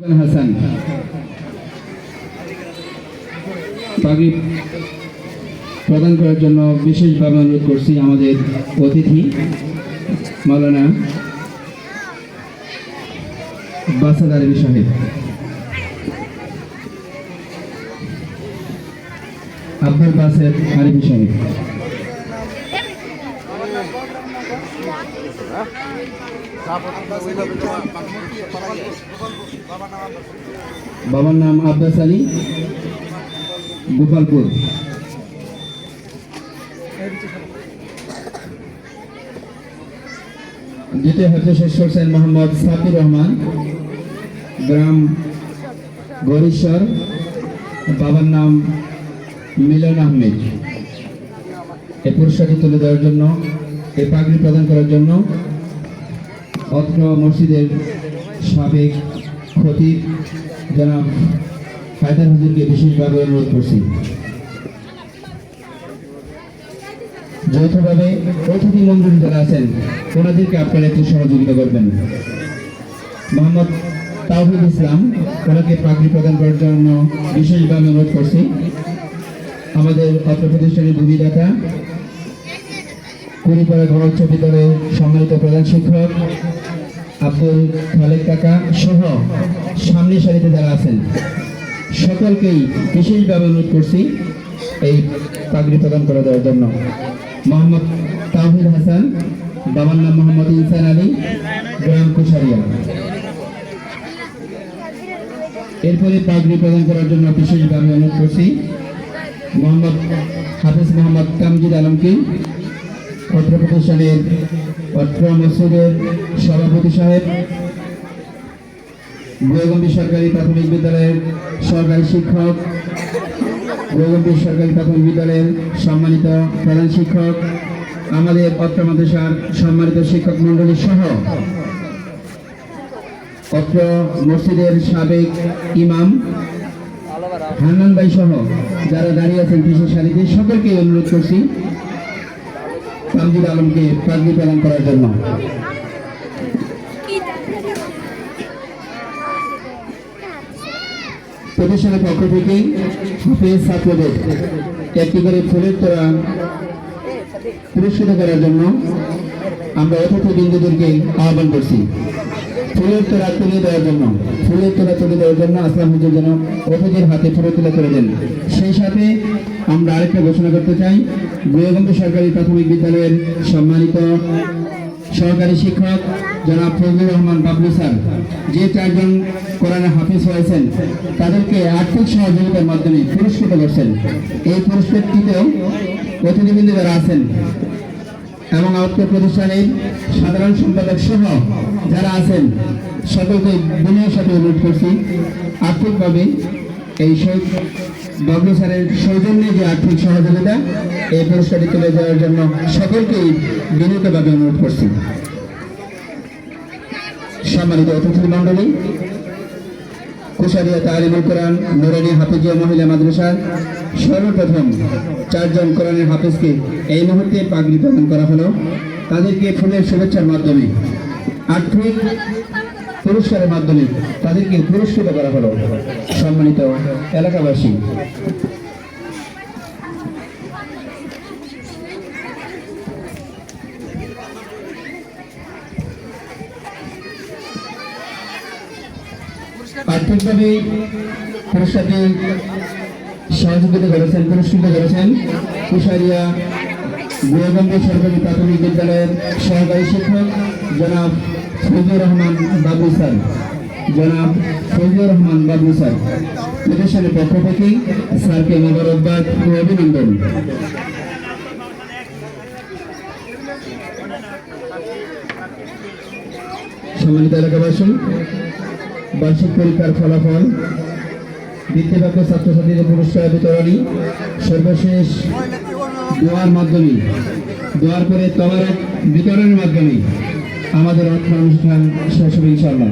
হাসান। প্রদান করার জন্য বিশেষভাবে অনুরোধ করছি আমাদের অতিথি, মাওলানা বাসাদ আলমী সাহেব। আব্দুল বাসেদ আরিফি সাহেব। বাবার নাম আব্বাস আলী, গোপালপুর। দ্বিতীয় শেষ করছেন মোহাম্মদ সাকির রহমান, গ্রাম গরিশ্বর, বাবার নাম মিলন আহমেদ। এই পুরস্কারটি তুলে দেওয়ার জন্য, এই পাগড়ি প্রদান করার জন্য অত্র মসজিদের সাবেক খতিব জনাব হায়দার হুজুরকে বিশেষভাবে অনুরোধ করছি। যৌথভাবে অতিথি মন্ডলী যারা আছেন, ওনাদেরকে আপনারা একটু সহযোগিতা করবেন। মোহাম্মদ তাওহিদ ইসলাম, ওনাকে পাগড়ি প্রদান করার জন্য বিশেষভাবে অনুরোধ করছি। আমাদের অত্র প্রতিষ্ঠানের ভূমিদাতা কুড়িপাড়া গণোৎসব বিদ্যালয়ের সম্মানিত প্রধান শিক্ষক আব্দুল খালেক কাকা সহ সামনের সারিতে যারা আছেন, সকলকেই বিশেষভাবে অনুরোধ করছি এই পাগড়ি প্রদান করে দেওয়ার জন্য। মোহাম্মদ তাহিদ হাসান, বাবার নাম মোহাম্মদ ইনসান আলী, গ্রাম কুশারিয়া। এরপরে পাগড়ি প্রদান করার জন্য বিশেষভাবে অনুরোধ করছি। মোহাম্মদ হাফিজ মোহাম্মদ কামজিদ আলমকে অত্র প্রতিষ্ঠানের অত্র মসজিদের সভাপতি সাহেব গোয়গম্বী সরকারি প্রাথমিক বিদ্যালয়ের সরকারি শিক্ষক গোয়গম্বী সরকারি প্রাথমিক বিদ্যালয়ের সম্মানিত প্রধান শিক্ষক, আমাদের অত্র মাদ্রাসার সম্মানিত শিক্ষক মণ্ডলী সহ অত্র মসজিদের সাবেক ইমাম হান্নান ভাই সহ যারা দাঁড়িয়ে আছেন বিশেষ সারিতে, সকলকে অনুরোধ করছি কামজিদ আলমকে পাগড়ি প্রদান করার জন্য। প্রতিষ্ঠানের পক্ষ থেকে হাফেজ ছাত্রদের একটি করে ফুলের তোরা পুরস্কৃত করার জন্য আমরা অতিথি বিন্দুদেরকে আহ্বান করছি। ফুলের তোরা তুলে দেওয়ার জন্য, ফুলের তোরা তুলে দেওয়ার জন্য আসলাম হুজুর যেন অতিথির হাতে ফুলের তোলা করে দেন। সেই সাথে আমরা আরেকটা ঘোষণা করতে চাই গুয়াগঞ্জ সরকারি প্রাথমিক বিদ্যালয়ের সম্মানিত সহকারী শিক্ষক জনাব ফজলুর রহমান বাবলু স্যার, যে চারজন কোরআনে হাফিজ হয়েছেন, তাদেরকে আর্থিক সহযোগিতার মাধ্যমে পুরস্কৃত করছেন। এই পুরস্কারটিতেও প্রতিনিধিবৃন্দ যারা আছেন এবং আত্ম প্রতিষ্ঠানের সাধারণ সম্পাদক সহ যারা আছেন, সকলকে বিনয়ের সাথে অনুরোধ করছি, আর্থিকভাবে এই সৌ- বাবলু স্যারের সৌজন্যে যে আর্থিক সহযোগিতা, এই পুরস্কারটি তুলে দেওয়ার জন্য সকলকেই বিনীতভাবে অনুরোধ করছি। সম্মানিত অতিথি মণ্ডলী কুশারিয়া তালিমুল কোরআন, নুরানি হাফিজিয়া মহিলা মাদ্রাসা। সর্বপ্রথম চারজন কোরআনের হাফিজকে এই মুহূর্তে পাগড়ি প্রদান করা হলো। তাদেরকে ফুলের শুভেচ্ছার মাধ্যমে, আর্থিক পুরস্কারের মাধ্যমে তাদেরকে পুরস্কৃত করা হলো। সম্মানিত এলাকাবাসী আর্থিকভাবে পুরস্কারটি সহযোগিতা করেছেন, পুরস্কৃত করেছেন কুশারিয়া গুয়াগঞ্জ সরকারি প্রাথমিক বিদ্যালয়ের সহকারী শিক্ষক জনাব ফজলুর রহমান বাবু স্যার। জনাব ফজলুর রহমান বাবু স্যার, প্রতিষ্ঠানের পক্ষ থেকে স্যারকে মোবারকবাদ ও অভিনন্দন। সম্মানিত এলাকাবাসী বার্ষিক পরীক্ষার ফলাফল। বৃত্তিপ্রাপ্ত ছাত্রছাত্রীদের পুরস্কার বিতরণী। সর্বশেষ দোয়ার মাধ্যমে, দোয়ার করে তবারক বিতরণের মাধ্যমে আমাদের অর্থ অনুষ্ঠান শেষ হবে ইনশাল্লাহ